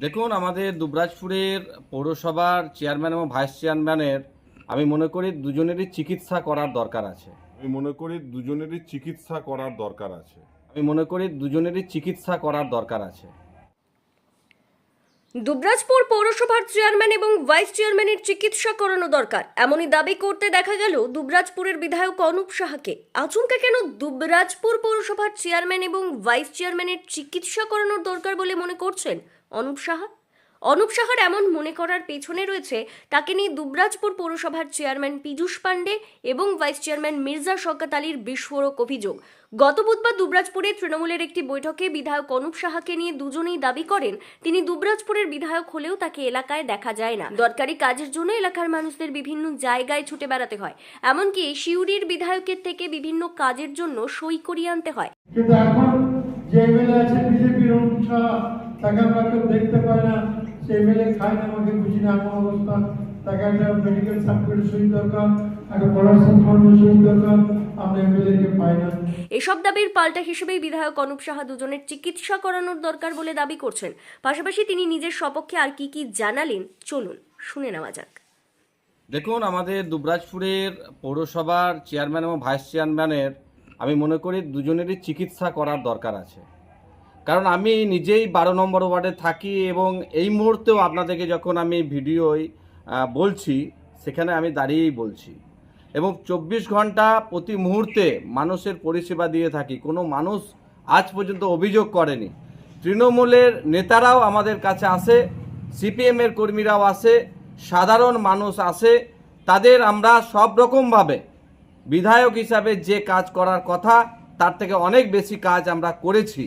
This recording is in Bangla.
দেখুন আমাদের দুবরাজপুরের পৌরসভার চেয়ারম্যান এবং ভাইস চেয়ারম্যানের আমি মনে করি দুজনেরই চিকিৎসা করার দরকার আছে। আমি মনে করি দুজনেরই চিকিৎসা করার দরকার আছে। আমি মনে করি দুজনেরই চিকিৎসা করার দরকার আছে। দুবরাজপুর পৌরসভার চেয়ারম্যান এবং ভাইস চেয়ারম্যানের চিকিৎসা করানো দরকার। এমনই দাবি করতে দেখা গেল দুবরাজপুরের বিধায়ক অনুপ সাহাকে। আচমকা কেন দুবরাজপুর পৌরসভার চেয়ারম্যান এবং ভাইস চেয়ারম্যানের চিকিৎসা করানোর দরকার বলে মনে করছেন অনুপ সাহা? অনুপ সাহার এমন মনে করার পেছনে রয়েছে তাকে নিয়ে দুবরাজপুর পৌরসভার চেয়ারম্যান পীযূষ পাণ্ডে এবং ভাইস চেয়ারম্যান মির্জা শওকত আলীর বিস্ফোরক অভিযোগ। গত বুধবার দুবরাজপুরে তৃণমূলের একটি বৈঠকে বিধায়ক অনুপ সাহাকে নিয়ে দুজনেই দাবি করেন, তিনি দুবরাজপুরের বিধায়ক হলেও তাকে এলাকায় দেখা যায় না। দরকারি কাজের জন্য এলাকার মানুষদের বিভিন্ন জায়গায় ছুটে বেড়াতে হয়, এমনকি শিউরির বিধায়কের থেকে বিভিন্ন কাজের জন্য সই করিয়ে আনতে হয়। আমরা কেউ দেখতে পাই না সে এমএলএ খায় না আমাকে বুঝি না এমন অবস্থা। তাকে একটা মেডিকেল সার্টিফিকেট সই দরকার একটা পড়াশোনা ফর্মের সই দরকার আমরা এমএলএ পাই না। এসব দাবির পাল্টা হিসেবেই বিধায়ক অনুপ সাহা দুজনের চিকিৎসা করানোর দরকার বলে দাবি করছেন। পাশাপাশি তিনি নিজের সপক্ষে আর কি কি জানালেন চলুন শুনে নেওয়া যাক। দেখুন আমাদের দুবরাজপুরের পৌরসভার চেয়ারম্যান এবং ভাইস চেয়ারম্যানের আমি মনে করি দুজনেরই চিকিৎসা করার দরকার আছে। কারণ আমি নিজেই বারো নম্বর ওয়ার্ডে থাকি এবং এই মুহূর্তেও আপনাদেরকে যখন আমি ভিডিওয় বলছি, সেখানে আমি দাঁড়িয়েই বলছি। এবং চব্বিশ ঘণ্টা প্রতি মুহূর্তে মানুষের পরিষেবা দিয়ে থাকি। কোনো মানুষ আজ পর্যন্ত অভিযোগ করেনি। তৃণমূলের নেতারাও আমাদের কাছে আসে, সিপিএমের কর্মীরাও আসে, সাধারণ মানুষ আসে। তাদের আমরা সব রকমভাবে বিধায়ক হিসাবে যে কাজ করার কথা, তার থেকে অনেক বেশি কাজ আমরা করেছি।